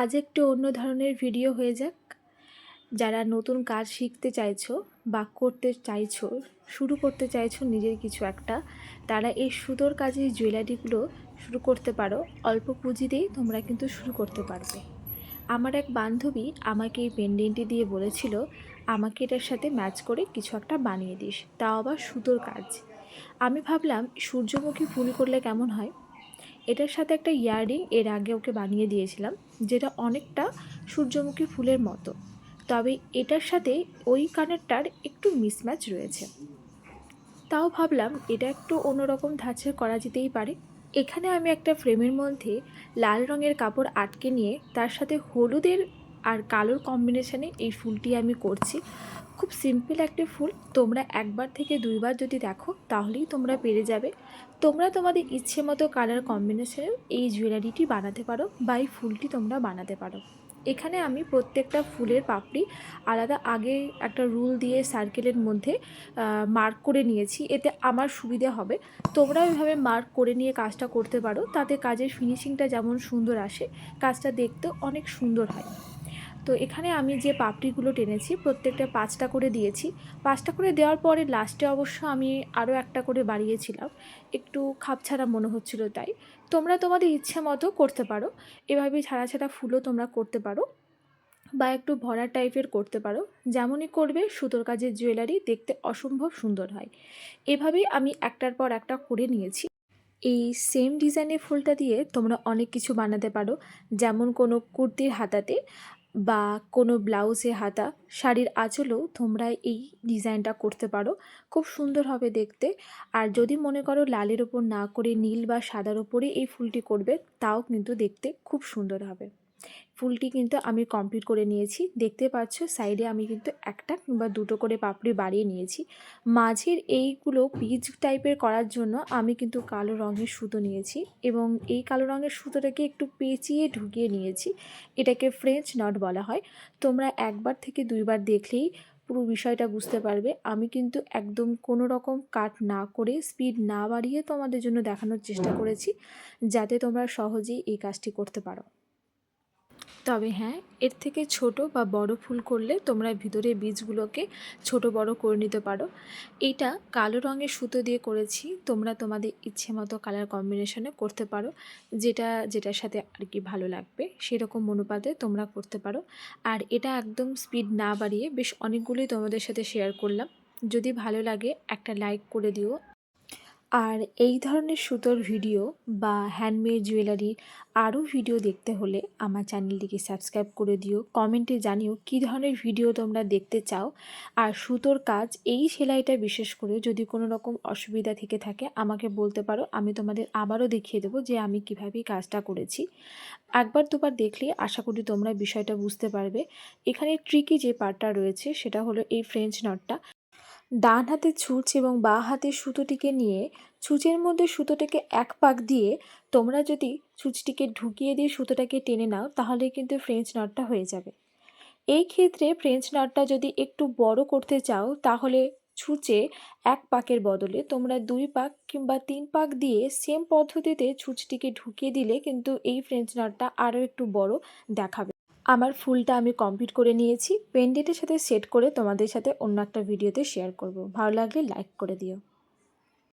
আজ একটু অন্য ধরনের ভিডিও হয়ে যাক। যারা নতুন কাজ শিখতে চাইছো বা করতে চাইছো, শুরু করতে চাইছো নিজের কিছু একটা, তারা এই সুতোর কাজের জুয়েলারিগুলো শুরু করতে পারো। অল্প পুঁজিতেই তোমরা কিন্তু শুরু করতে পারবে। আমার এক বান্ধবী আমাকে এই পেন্ডেন্টটি দিয়ে বলেছিল, আমাকে এটার সাথে ম্যাচ করে কিছু একটা বানিয়ে দিস। তাও আবার সুতোর কাজ। আমি ভাবলাম, সূর্যমুখী ফুল করলে কেমন হয়? এটার সাথে একটা ইয়াররিং এর আগে ওকে বানিয়ে দিয়েছিলাম, যেটা অনেকটা সূর্যমুখী ফুলের মতো। তবে এটার সাথে ওই কানেরটার একটু মিসম্যাচ রয়েছে। তাও ভাবলাম এটা একটু অন্যরকম ধাঁচের করা যেতেই পারে। এখানে আমি একটা ফ্রেমের মধ্যে লাল রঙের কাপড় আটকে নিয়ে তার সাথে হলুদের আর কালোর কম্বিনেশানে এই ফুলটি আমি করছি। খুব সিম্পল একটি ফুল। তোমরা একবার থেকে দুইবার যদি দেখো, তাহলেই তোমরা পেরে যাবে। তোমরা তোমাদের ইচ্ছে মতো কালার কম্বিনেশনে এই জুয়েলারিটি বানাতে পারো বা এই ফুলটি তোমরা বানাতে পারো। এখানে আমি প্রত্যেকটা ফুলের পাপড়ি আলাদা আগে একটা রুল দিয়ে সার্কেলের মধ্যে মার্ক করে নিয়েছি। এতে আমার সুবিধে হবে। তোমরা ওইভাবে মার্ক করে নিয়ে কাজটা করতে পারো। তাতে কাজের ফিনিশিংটা যেমন সুন্দর আসে, কাজটা দেখতেও অনেক সুন্দর হয়। তো এখানে আমি যে পাপড়িগুলো টেনেছি, প্রত্যেকটা পাঁচটা করে দিয়েছি। পাঁচটা করে দেওয়ার পরে লাস্টে অবশ্য আমি আরও একটা করে বাড়িয়েছিলাম। একটু খাপছাড়া মনে হচ্ছিল তাই। তোমরা তোমাদের ইচ্ছে মতো করতে পারো। এভাবে ছাড়া ছাড়া ফুলও তোমরা করতে পারো বা একটু ভরা টাইপের করতে পারো। যেমনই করবে সুতোর কাজের জুয়েলারি দেখতে অসম্ভব সুন্দর হয়। এভাবেই আমি একটার পর একটা করে নিয়েছি। এই সেম ডিজাইনের ফুলটা দিয়ে তোমরা অনেক কিছু বানাতে পারো। যেমন কোনো কুর্তির হাতাতে। বা কোনো ব্লাউজে হাতা, শাড়ির আঁচলেও তোমরা এই ডিজাইনটা করতে পারো। খুব সুন্দর হবে দেখতে। আর যদি মনে করো লালের ওপর না করে নীল বা সাদার ওপরে এই ফুলটি করবে, তাও কিন্তু দেখতে খুব সুন্দর হবে। ফুলটি কিন্তু আমি কমপ্লিট করে নিয়েছি। দেখতে পাচ্ছ সাইডে আমি কিন্তু একটা কিংবা দুটো করে পাপড়ি বাড়িয়ে নিয়েছি। মাঝের এইগুলো পিচ টাইপের করার জন্য আমি কিন্তু কালো রঙের সুতো নিয়েছি এবং এই কালো রঙের সুতোটাকে একটু পেঁচিয়ে ঢুকিয়ে নিয়েছি। এটাকে ফ্রেঞ্চ নট বলা হয়। তোমরা একবার থেকে দুইবার দেখলেই পুরো বিষয়টা বুঝতে পারবে। আমি কিন্তু একদম কোনো রকম কাট না করে স্পিড না বাড়িয়ে তোমাদের জন্য দেখানোর চেষ্টা করেছি, যাতে তোমরা সহজেই এই কাজটি করতে পারো। তবে হ্যাঁ এর থেকে ছোট বা বড় ফুল করলে তোমরা ভিতরে বীজগুলোকে ছোট বড় করে নিতে পারো। এটা কালো রঙের সুতো দিয়ে করেছি, তোমরা তোমাদের ইচ্ছে মতো কালার কম্বিনেশনে করতে পারো। যেটা, যেটার সাথে আর কি ভালো লাগবে, সেরকম অনুপাতে তোমরা করতে পারো। আর এটা একদম স্পিড না বাড়িয়ে বেশ অনেকগুলোই তোমাদের সাথে শেয়ার করলাম। যদি ভালো লাগে একটা লাইক করে দিও আর এই ধরনের সুতোর ভিডিও বা হ্যান্ডমেড জুয়েলারির আরও ভিডিও দেখতে হলে আমার চ্যানেলটিকে সাবস্ক্রাইব করে দিও, কমেন্টে জানিও কী ধরনের ভিডিও তোমরা দেখতে চাও। আর সুতোর কাজ, এই সেলাইটা বিশেষ করে যদি কোনো রকম অসুবিধা থেকে থাকে আমাকে বলতে পারো, আমি তোমাদের আবারও দেখিয়ে দেবো যে আমি কীভাবে কাজটা করেছি। একবার দুবার দেখলে আশা করি তোমরা বিষয়টা বুঝতে পারবে। এখানে ট্রিকি যে পার্টটা রয়েছে সেটা হলো এই ফ্রেঞ্চ নটটা ডান হাতে ছুঁচ এবং বাঁ হাতে সুতোটিকে নিয়ে, ছুঁচের মধ্যে সুতোটাকে এক পাক দিয়ে তোমরা যদি ছুঁচটিকে ঢুকিয়ে দিয়ে সুতোটাকে টেনে নাও তাহলে কিন্তু ফ্রেঞ্চ নটটা হয়ে যাবে। এই ক্ষেত্রে ফ্রেঞ্চ নটটা যদি একটু বড় করতে চাও, তাহলে ছুঁচে এক পাকের বদলে তোমরা দুই পাক কিংবা তিন পাক দিয়ে সেম পদ্ধতিতে ছুঁচটিকে ঢুকিয়ে দিলে কিন্তু এই ফ্রেঞ্চ নটটা আরও একটু বড় দেখাবে। আমার ফুলটা আমি কমপ্লিট করে নিয়েছি। পেন্ডেটের সাথে সেট করে তোমাদের সাথে অন্য একটা ভিডিওতে শেয়ার করব। ভালো লাগলে লাইক করে দিও।